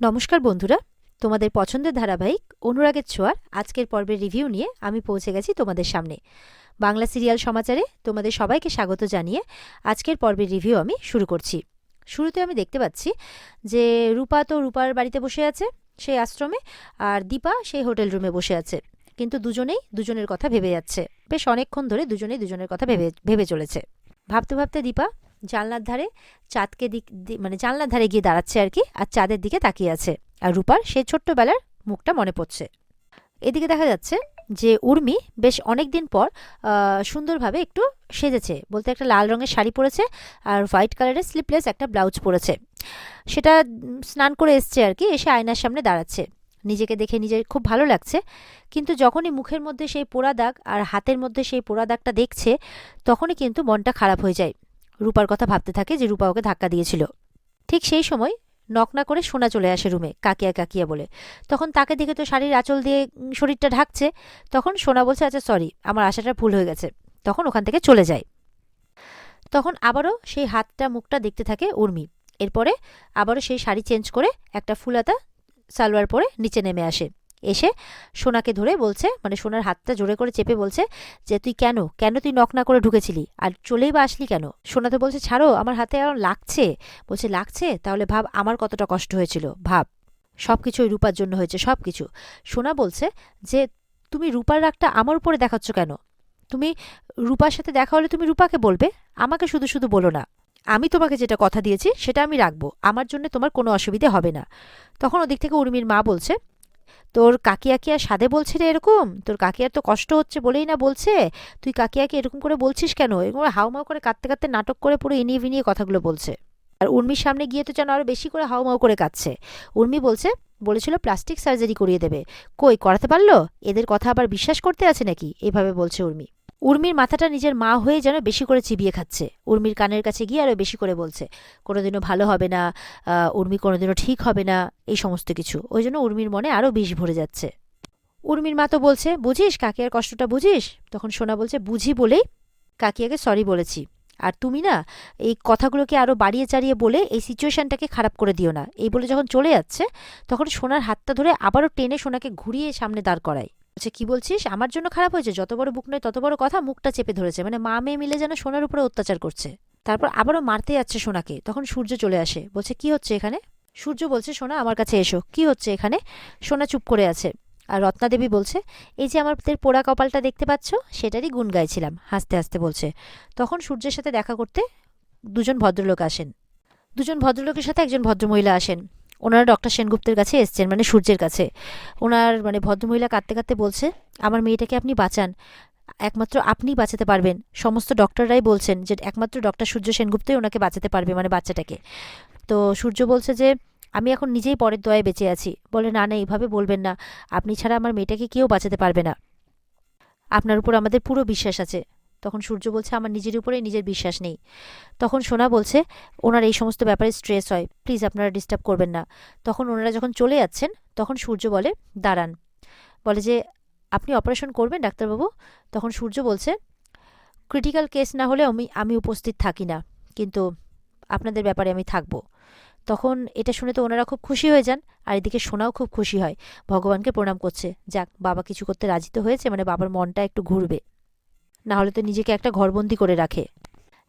নমস্কার বন্ধুরা, তোমাদের পছন্দের ধারাবাহিক অনুরাগের ছোঁয়ার আজকের পর্বের রিভিউ নিয়ে আমি পৌঁছে গেছি তোমাদের সামনে। বাংলা সিরিয়াল সমাচারে তোমাদের সবাইকে স্বাগত জানিয়ে আজকের পর্বের রিভিউ আমি শুরু করছি। শুরুতে আমি দেখতে পাচ্ছি যে রূপা তো রূপার বাড়িতে বসে আছে সেই আশ্রমে আর দীপা সেই হোটেল রুমে বসে আছে। কিন্তু দুজনেই দুজনের কথা ভেবে যাচ্ছে। বেশ অনেকক্ষণ ধরে দুজনেই দুজনের কথা ভেবে ভেবে চলেছে। ভাবতে ভাবতে দীপা জানলার ধারে চাঁদকে দিক মানে জানলার ধারে গিয়ে দাঁড়াচ্ছে আর কি, আর চাঁদের দিকে তাকিয়ে আছে। আর রূপার সেই ছোট্টবেলার মুখটা মনে পড়ছে। এদিকে দেখা যাচ্ছে যে উর্মি বেশ অনেক দিন পর সুন্দরভাবে একটু সেজেছে। বলতে একটা লাল রঙের শাড়ি পরেছে আর হোয়াইট কালারের স্লিপলেস একটা ব্লাউজ পরেছে। সেটা স্নান করে এসছে আর কি, এসে আয়নার সামনে দাঁড়াচ্ছে। নিজেকে দেখে নিজের খুব ভালো লাগছে। কিন্তু যখনই মুখের মধ্যে সেই পোড়া দাগ আর হাতের মধ্যে সেই পোড়া দাগটা দেখছে, তখনই কিন্তু মনটা খারাপ হয়ে যায়। রূপার কথা ভাবতে থাকে যে রূপা ওকে ধাক্কা দিয়েছিল। ঠিক সেই সময় নক না করে সোনা চলে আসে রুমে, কাকিয়া কাকিয়া বলে। তখন তাকে দেখে তো শাড়ির আঁচল দিয়ে শরীরটা ঢাকছে। তখন সোনা বলছে আচ্ছা সরি আমার আশাটা ভুল হয়ে গেছে। তখন ওখান থেকে চলে যায়। তখন আবারও সেই হাতটা মুখটা দেখতে থাকে উর্মি। এরপরে আবারও সেই শাড়ি চেঞ্জ করে একটা ফুলাতা সালোয়ার পরে নিচে নেমে আসে। এসে সোনাকে ধরে বলছে মানে সোনার হাতটা জোরে করে চেপে বলছে যে, তুই কেন? কেন তুই নক না করে ঢুকেছিলি? আর চলেই বা আসলি কেন? সোনা তো বলছে, ছাড়ো, আমার হাতে এখন লাগছে। বলছে, লাগছে? তাহলে ভাব, আমার কতটা কষ্ট হয়েছিল, ভাব। সব কিছু ওই রূপার জন্য হয়েছে সব কিছু সোনা বলছে যে, তুমি রূপার রাগটা আমার উপরে দেখাচ্ছ কেন? তুমি রূপার সাথে দেখা হলে তুমি রূপাকে বলবে? আমাকে শুধু শুধু বলো না। আমি তোমাকে যেটা কথা দিয়েছি, সেটা আমি রাখব। আমার জন্য তোমার কোনো অসুবিধে হবে না। তখন ওদিক থেকে উর্মির মা বলছে তোর কাকিয়াকে আর সাদে বলছে রে এরকম? তোর কাকিয়ার তো কষ্ট হচ্ছে বলেই না বলছে। তুই কাকিয়াকে এরকম করে বলছিস কেন? এরকম হাউমাউ করে কাঁদতে কাঁদতে নাটক করে পুরো ইনিয়ে ভিনিয়ে কথাগুলো বলছে। আর উর্মির সামনে গিয়ে তো যেন আরও বেশি করে হাউমাউ করে কাঁদছে। উর্মি বলছে, বলেছিল প্লাস্টিক সার্জারি করিয়ে দেবে। কই, করাতে পারল? এদের কথা আবার বিশ্বাস করতে আছে নাকি? এভাবে বলছে উর্মি। উর্মির মাথাটা নিজের মা হয়ে যেন বেশি করে চিবিয়ে খাচ্ছে। উর্মির কানের কাছে গিয়ে আরও বেশি করে বলছে, কোনোদিনও ভালো হবে না উর্মি কোনোদিনও ঠিক হবে না, এই সমস্ত কিছু। ওই জন্য উর্মির মনে আরও বিষ ভরে যাচ্ছে। উর্মির মা তো বলছে, বুঝিস কাকিয়ার কষ্টটা বুঝিস? তখন সোনা বলছে, বুঝি বলেই কাকিয়াকে সরি বলেছি। আর তুমি না এই কথাগুলোকে আরও বাড়িয়ে চাড়িয়ে বলে এই সিচুয়েশনটাকে খারাপ করে দিও না। এই বলে যখন চলে যাচ্ছে, তখন সোনার হাতটা ধরে আবারও টেনে সোনাকে ঘুরিয়ে সামনে দাঁড় করায়। বলছে কি বলছিস? আমার জন্য খারাপ হয়েছে। যত বড় বুক নয় তত বড় কথা মুখটা চেপে ধরেছে। মানে মা মেয়ে মিলে যেন সোনার উপরে অত্যাচার করছে। তারপর আবারও মারতে যাচ্ছে সোনাকে। তখন সূর্য চলে আসে। বলছে, কি হচ্ছে এখানে? সূর্য বলছে, সোনা, আমার কাছে এসো। কি হচ্ছে এখানে? সোনা চুপ করে আছে। আর রত্নাদেবী বলছে, এই যে আমাদের পোড়া কপালটা দেখতে পাচ্ছ, সেটারই গুণ গাইছিলাম। হাসতে হাসতে বলছে। তখন সূর্যের সাথে দেখা করতে দুজন ভদ্রলোক আসেন। দুজন ভদ্রলোকের সাথে একজন ভদ্রমহিলা আসেন। ওনারা ডক্টর সেনগুপ্তের কাছে এসছেন মানে সূর্যের কাছে। ওনার মানে ভদ্রমহিলা কাঁদতে কাঁদতে বলছে, আমার মেয়েটাকে আপনি বাঁচান। একমাত্র আপনিই বাঁচাতে পারবেন। সমস্ত ডক্টররাই বলছেন যে, একমাত্র ডক্টর সূর্য সেনগুপ্তই ওনাকে বাঁচাতে পারবে মানে বাচ্চাটাকে। তো সূর্য বলছে যে, আমি এখন নিজেই পরের দয়ায় বেঁচে আছি। বলে, না না, এইভাবে বলবেন না। আপনি ছাড়া আমার মেয়েটাকে কেউ বাঁচাতে পারবে না। আপনার উপর আমাদের পুরো বিশ্বাস আছে। তখন সূর্য বলছে, আমার নিজের উপরে নিজের বিশ্বাস নেই। তখন সোনা বলছে, ওনার এই সমস্ত ব্যাপারে স্ট্রেস হয়। প্লিজ আপনারা ডিস্টার্ব করবেন না। তখন ওনারা যখন চলে যাচ্ছেন, তখন সূর্য বলে, দাঁড়ান। বলে যে, আপনি অপারেশন করবেন, ডাক্তারবাবু? তখন সূর্য বলছে ক্রিটিক্যাল কেস না হলে আমি আমি উপস্থিত থাকি না, কিন্তু আপনাদের ব্যাপারে আমি থাকব। তখন এটা শুনে তো ওনারা খুব খুশি হয়ে যান, আর এদিকে সোনাও খুব খুশি হয়। ভগবানকে প্রণাম করছে। যাক, বাবা কিছু করতে রাজি তো হয়েছে মানে বাবার মনটা একটু ঘুরবে। না হলে তো নিজেকে একটা ঘরবন্দি করে রাখে।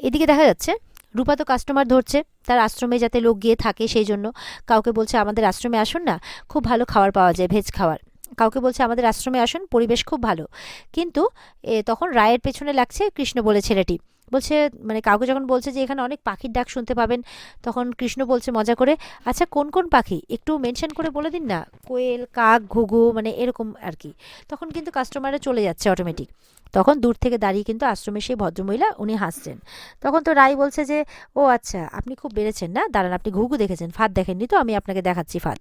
এদিকে দেখা যাচ্ছে, রূপা তো কাস্টমার ধরছে, তার আশ্রমে যাতে লোক গিয়ে থাকে সেই জন্য কাউকে বলছে, আমাদের আশ্রমে আসুন না, খুব ভালো খাবার পাওয়া যায়, ভেজ খাবার। কাউকে বলছে, আমাদের আশ্রমে আসুন, পরিবেশ খুব ভালো। কিন্তু তখন রায়ের পেছনে লাগছে কৃষ্ণ বলে ছেলেটি। বলছে মানে কাউকে যখন বলছে যে, এখানে অনেক পাখির ডাক শুনতে পাবেন, তখন কৃষ্ণ বলছে মজা করে আচ্ছা কোন কোন পাখি? একটু মেনশন করে বলে দিন না? কোয়েল, কাক, ঘুঘু মানে এরকম আর কি। তখন কিন্তু কাস্টমাররা চলে যাচ্ছে অটোমেটিক তখন দূর থেকে দাঁড়িয়ে কিন্তু আশ্রমে সেই ভদ্রমহিলা উনি হাসছেন। তখন তো রায় বলছে যে, ও আচ্ছা আপনি খুব বেড়েছেন না? দাঁড়ান, আপনি ঘুঘু দেখেছেন, ফাঁদ দেখেননি তো? আমি আপনাকে দেখাচ্ছি ফাঁদ।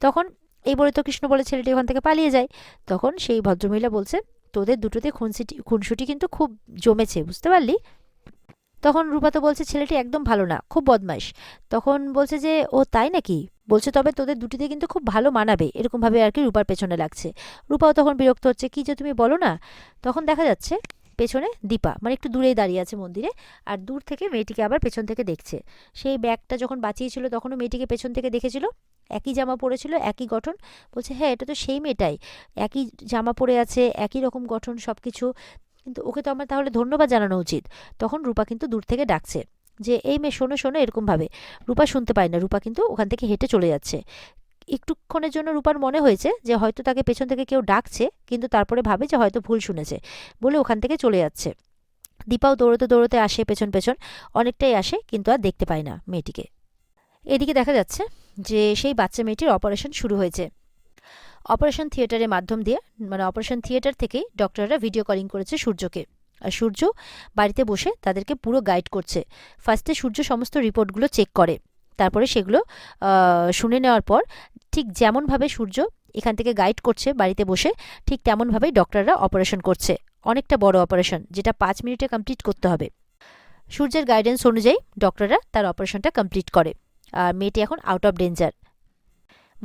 তখন এই বলে তো কৃষ্ণ বলে ছেলেটি ওখান থেকে পালিয়ে যায়। তখন সেই ভদ্রমহিলা বলছে, তোদের দুটোতে খুনসিটি, খুনসুটি কিন্তু খুব জমেছে, বুঝতে পারলি? তখন রূপা তো বলছে, ছেলেটি একদম ভালো না, খুব বদমাইশ। তখন বলছে যে, ও তাই নাকি? বলছে, তবে তোদের দুটিতে কিন্তু খুব ভালো মানাবে। এরকমভাবে আর কি রূপার পেছনে লাগছে। রূপাও তখন বিরক্ত হচ্ছে, কি যে তুমি বলো না? তখন দেখা যাচ্ছে পেছনে দীপা মানে একটু দূরেই দাঁড়িয়ে আছে মন্দিরে, আর দূর থেকে মেয়েটিকে আবার পেছন থেকে দেখছে। সেই ব্যাগটা যখন বাঁচিয়েছিল, তখনও মেয়েটিকে পেছন থেকে দেখেছিল। একই জামা পরেছিল, একই গঠন। বলছে হ্যাঁ এটা তো সেই মেয়েটাই। একই জামা পরে আছে, একই রকম গঠন সব কিছু কিন্তু ওকে তো আমার তাহলে ধন্যবাদ জানানো উচিত। তখন রূপা কিন্তু দূর থেকে ডাকছে। যে, এই মেয়ে, শোনো শোনো, এরকমভাবে। রূপা শুনতে পায় না। রূপা কিন্তু ওখান থেকে হেঁটে চলে যাচ্ছে। একটুক্ষণের জন্য রূপার মনে হয়েছে যে, হয়তো তাকে পেছন থেকে কেউ ডাকছে, কিন্তু তারপরে ভাবে যে, হয়তো ভুল শুনেছে বলে ওখান থেকে চলে যাচ্ছে। দীপাও দৌড়তে দৌড়তে আসে পেছন পেছন। অনেকটাই আসে, কিন্তু আর দেখতে পায় না মেয়েটিকে। এদিকে দেখা যাচ্ছে যে, সেই বাচ্চা মেয়েটির অপারেশন শুরু হয়েছে। অপারেশন থিয়েটারের মাধ্যম দিয়ে মানে অপারেশন থিয়েটার থেকেই ডক্টররা ভিডিও কলিং করেছে সূর্যকে। আর সূর্য বাড়িতে বসে তাদেরকে পুরো গাইড করছে। ফার্স্টে সূর্য সমস্ত রিপোর্টগুলো চেক করে। তারপরে সেগুলো শুনে নেওয়ার পর ঠিক যেমনভাবে সূর্য এখান থেকে গাইড করছে বাড়িতে বসে, ঠিক তেমনভাবেই ডক্টররা অপারেশন করছে। অনেকটা বড় অপারেশন যেটা পাঁচ মিনিটে কমপ্লিট করতে হবে। সূর্যের গাইডেন্স অনুযায়ী ডক্টররা তার অপারেশনটা কমপ্লিট করে। আর মেয়েটি এখন আউট অফ ডেঞ্জার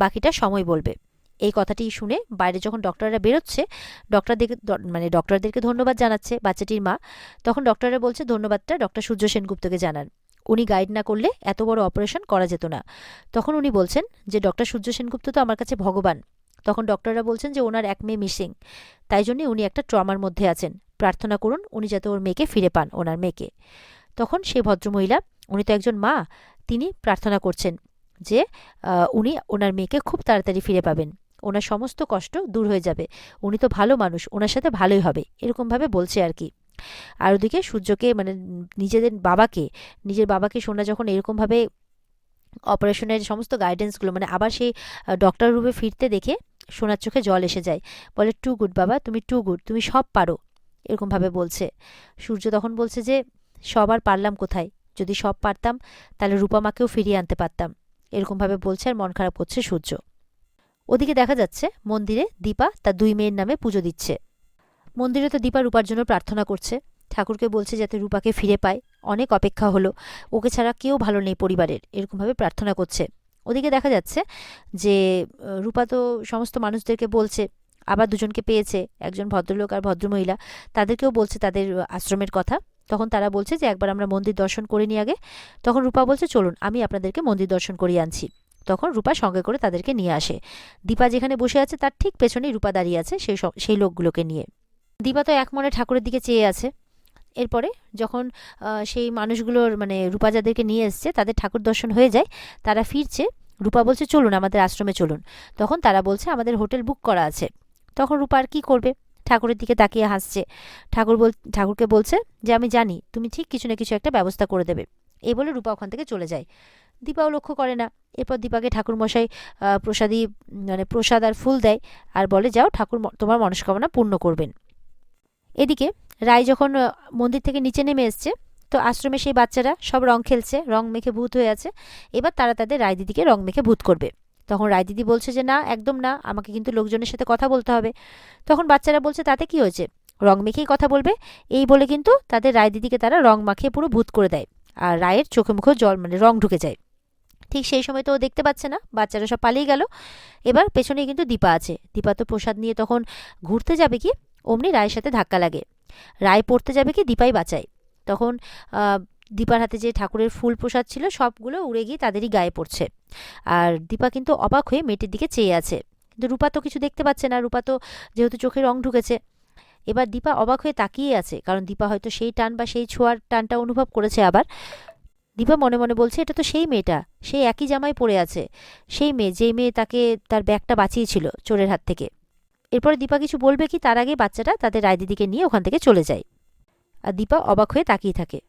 বাকিটা সময় বলবে। এই কথাটি শুনে বাইরে যখন ডক্টররা বেরোচ্ছে ডক্টরদেরকে মানে ডক্টরদেরকে ধন্যবাদ জানাচ্ছে বাচ্চাটির মা, তখন ডক্টররা বলছে, ধন্যবাদটা ডক্টর সূর্য সেনগুপ্তকে জানান। উনি গাইড না করলে এত বড় অপারেশন করা যেত না। তখন উনি বলছেন যে, ডক্টর সূর্য সেনগুপ্ত তো আমার কাছে ভগবান। তখন ডক্টররা বলছেন যে, ওনার এক মেয়ে মিসিং তাই জন্যই উনি একটা ট্রমার মধ্যে আছেন। প্রার্থনা করুন উনি যাতে ওর মেয়েকে ফিরে পান, ওনার মেয়েকে। তখন সেই ভদ্রমহিলা, উনি তো একজন মা, তিনি প্রার্থনা করছেন যে উনি ওনার মেয়েকে খুব তাড়াতাড়ি ফিরে পাবেন। ওনার সমস্ত কষ্ট দূর হয়ে যাবে। উনি তো ভালো মানুষ, ওনার সাথে ভালোই হবে, এরকমভাবে বলছে আর কি। আর ওদিকে সূর্যকে মানে নিজেদের বাবাকে, নিজের বাবাকে সোনা যখন এরকমভাবে অপারেশনের সমস্ত গাইডেন্সগুলো মানে আবার সেই ডক্টর রূপে ফিরতে দেখে সোনার চোখে জল এসে যায়। বলে টু গুড বাবা, তুমি টু গুড তুমি সব পারো। এরকমভাবে বলছে। সূর্য তখন বলছে যে সব আর পারলাম কোথায়? যদি সব পারতাম, তাহলে রূপামাকেও ফিরিয়ে আনতে পারতাম। এরকমভাবে বলছে আর মন খারাপ করছে সূর্য। ওদিকে দেখা যাচ্ছে, মন্দিরে দীপা তার দুই মেয়ের নামে পুজো দিচ্ছে। মন্দিরে তো দীপা রূপার জন্য প্রার্থনা করছে। ঠাকুরকে বলছে যাতে রূপাকে ফিরে পায়। অনেক অপেক্ষা হলো। ওকে ছাড়া কেউ ভালো নেই পরিবারের, এরকমভাবে প্রার্থনা করছে। ওদিকে দেখা যাচ্ছে যে রূপা তো সমস্ত মানুষদেরকে বলছে, আবার দুজনকে পেয়েছে, একজন ভদ্রলোক আর ভদ্রমহিলা। তাদেরকেও বলছে তাদের আশ্রমের কথা। তখন তারা বলছে যে, একবার আমরা মন্দির দর্শন করে নিই আগে। তখন রূপা বলছে, চলুন, আমি আপনাদেরকে মন্দির দর্শন করিয়ে আনছি। তখন রূপা সঙ্গে করে তাদেরকে নিয়ে আসে। দীপা যেখানে বসে আছে তার ঠিক পেছনেই রূপা দাঁড়িয়ে আছে সেই সেই লোকগুলোকে নিয়ে। দীপা তো এক মনে ঠাকুরের দিকে চেয়ে আছে। এরপরে যখন সেই মানুষগুলোর মানে রূপা যাদেরকে নিয়ে এসছে তাদের ঠাকুর দর্শন হয়ে যায়, তারা ফিরছে। রূপা বলছে, চলুন আমাদের আশ্রমে চলুন। তখন তারা বলছে, আমাদের হোটেল বুক করা আছে। তখন রূপা আর কী করবে? ঠাকুরের দিকে তাকিয়ে হাসছে। ঠাকুর বল ঠাকুরকে বলছে যে, আমি জানি, তুমি ঠিক কিছু না কিছু একটা ব্যবস্থা করে দেবে। এই বলে রূপা ওখান থেকে চলে যায়। দীপাও লক্ষ্য করে না। এরপর দীপাকে ঠাকুর মশাই আহ, প্রসাদী মানে প্রসাদ আর ফুল দেয় আর বলে যাও ঠাকুর তোমার মনস্কামনা পূর্ণ করবেন। এদিকে রায় যখন মন্দির থেকে নিচে নেমে এসছে তো আশ্রমে সেই বাচ্চারা সব রং খেলছে রং মেখে ভূত হয়ে আছে। এবার তারা তাদের রায় দিদিকে রং মেখে ভূত করবে। তখন রায় দিদি বলছে যে না একদম না আমাকে কিন্তু লোকজনের সাথে কথা বলতে হবে। তখন বাচ্চারা বলছে তাতে কি হয়েছে? রং মেখেই কথা বলবে। এই বলে কিন্তু তাদের রায় দিদিকে তারা রং মাখিয়ে পুরো ভূত করে দেয়। আর রায়ের চোখে মুখেও জল মানে রং ঢুকে যায়। ঠিক সেই সময় তো ও দেখতে পাচ্ছে না, বাচ্চারা সব পালিয়ে গেল। এবার পেছনেই কিন্তু দীপা আছে। দীপা তো প্রসাদ নিয়ে তখন ঘুরতে যাবে কি? অমনি রায়ের সাথে ধাক্কা লাগে। রায় পড়তে যাবে কি? দীপাই বাঁচায়। তখন দীপার হাতে যে ঠাকুরের ফুল প্রসাদ ছিল, সবগুলো উড়ে গিয়ে তাদেরই গায়ে পড়ছে। আর দীপা কিন্তু অবাক হয়ে মেয়েটির দিকে চেয়ে আছে। কিন্তু রূপা তো কিছু দেখতে পাচ্ছে না। রূপা তো যেহেতু চোখে রং ঢুকেছে এবার দীপা অবাক হয়ে তাকিয়ে আছে, কারণ দীপা হয়তো সেই টান বা সেই ছোঁয়ার টানটা অনুভব করেছে আবার। দীপা মনে মনে বলছে, এটা তো সেই মেয়েটা সেই একই জামায় পড়ে আছে, সেই মেয়ে যেই মেয়ে তাকে তার ব্যাগটা বাঁচিয়েছিল চোরের হাত থেকে। এরপরে দীপা কিছু বলবে কি, তার আগে বাচ্চাটা তাদের রায় দিদিকে নিয়ে ওখান থেকে চলে যায়। আর দীপা অবাক হয়ে তাকিয়ে থাকে।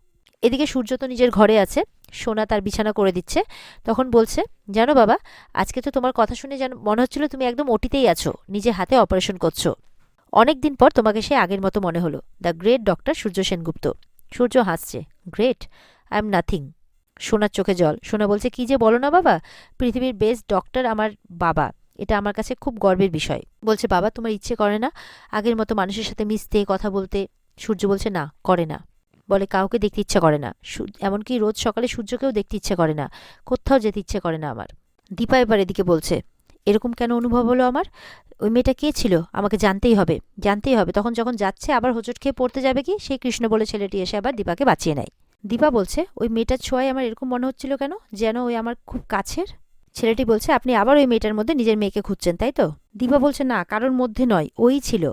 এদিকে সূর্য তো নিজের ঘরে আছে, সোনা তার বিছানা করে দিচ্ছে, তখন বলছে, জানো বাবা, আজকে তো তোমার কথা শুনে যেন মনে হচ্ছিল তুমি একদম ওটিতেই আছো, নিজে হাতে অপারেশন করছ। অনেক দিন পর তোমাকে সে আগের মতো মনে হলো। The great doctor Surya Sengupta. সূর্য হাসছে। গ্রেট আই এম নাথিং সোনার চোখে জল। সোনা বলছে, কি যে বলো না বাবা? পৃথিবীর বেস্ট ডক্টর আমার বাবা। এটা আমার কাছে খুব গর্বের বিষয়। বলছে, বাবা, তোমার ইচ্ছে করে না? আগের মতো মানুষের সাথে মিশতে, কথা বলতে? সূর্য বলছে, না, করে না। বলে, কাউকে দেখতে ইচ্ছে করে না। এমনকি রোজ সকালে সূর্যকেও দেখতে ইচ্ছে করে না। কোথাও যেতে ইচ্ছে করে না আমার। দীপা এবার এদিকে বলছে এরকম কেন অনুভব হলো আমার? ওই মেয়েটা কে ছিল? আমাকে জানতেই হবে জানতেই হবে। তখন যখন যাচ্ছে, আবার হোঁচট খেয়ে পড়তে যাবে কি? সেই কৃষ্ণ বলে ছেলেটি এসে আবার দীপাকে বাঁচিয়ে নেয়। দীপা বলছে, ওই মেয়েটার ছোঁয়ায় আমার এরকম মনে হচ্ছিল কেন? যেন ওই আমার খুব কাছের? ছেলেটি বলছে, আপনি আবার ওই মেয়েটার মধ্যে নিজের মেয়েকে খুঁজছেন, তাই তো? দীপা বলছে, না, কারোর মধ্যে নয়, ওই ছিল।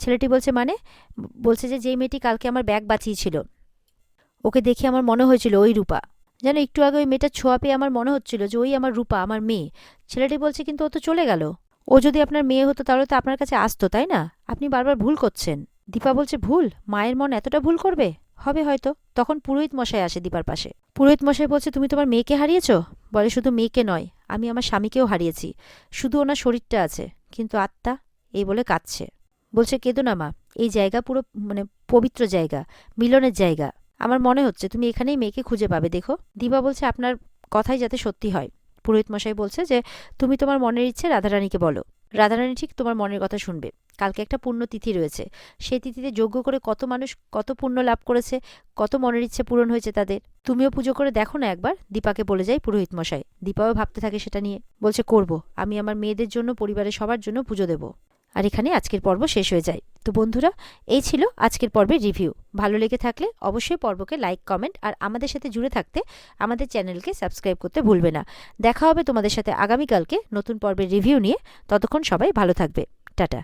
ছেলেটি বলছে মানে? বলছে যে, যেই মেয়েটি কালকে আমার ব্যাগ বাঁচিয়েছিল, ওকে দেখে আমার মনে হয়েছিল ওই রূপা। যেন একটু আগে ওই মেয়েটার ছোঁয়া পেয়ে আমার মনে হচ্ছিল যে ওই আমার রূপা, আমার মেয়ে। ছেলেটি বলছে কিন্তু ও তো চলে গেল। ও যদি আপনার মেয়ে হতো তাহলে তো আপনার কাছে আসতো, তাই না? আপনি বারবার ভুল করছেন। দীপা বলছে, ভুল? মায়ের মন এতটা ভুল করবে? হবে হয়তো। তখন পুরোহিত মশাই আসে দীপার পাশে। পুরোহিত মশাই বলছে, তুমি তোমার মেয়েকে হারিয়েছো? বলে, শুধু মেয়েকে নয়, আমি আমার স্বামীকেও হারিয়েছি। শুধু ওনার শরীরটা আছে, কিন্তু আত্মা এই বলে কাঁদছে। বলছে, কেঁদো না মা। এই জায়গা পুরো মানে পবিত্র জায়গা, মিলনের জায়গা। আমার মনে হচ্ছে তুমি এখানেই মেয়েকে খুঁজে পাবে, দেখো। দিবা বলছে আপনার কথাই যাতে সত্যি হয়। পুরোহিত মশাই বলছে যে, তুমি তোমার মনের ইচ্ছে রাধারানীকে বলো। রাধারানী ঠিক তোমার মনের কথা শুনবে। কালকে একটা পুণ্যতিথি রয়েছে। সেই তিথিতে যজ্ঞ করে কত মানুষ কত পুণ্য লাভ করেছে, কত মনের ইচ্ছে পূরণ হয়েছে তাদের। তুমিও পুজো করে দেখো না একবার, দীপাকে বলে যাই পুরোহিত মশাই। দীপাও ভাবতে থাকে সেটা নিয়ে। বলছে, করব। আমি আমার মেয়েদের জন্য, পরিবারের সবার জন্য পুজো দেব। আর এখানে আজকের পর্ব শেষ হয়ে যায়। তো বন্ধুরা, এই ছিল আজকের পর্বের রিভিউ। ভালো লেগে থাকলে অবশ্যই পর্বকে লাইক, কমেন্ট আর আমাদের সাথে জুড়ে থাকতে আমাদের চ্যানেলকে সাবস্ক্রাইব করতে ভুলবে না। দেখা হবে তোমাদের সাথে আগামীকালকে নতুন পর্বের রিভিউ নিয়ে। ততক্ষণ সবাই ভালো থাকবে। টাটা।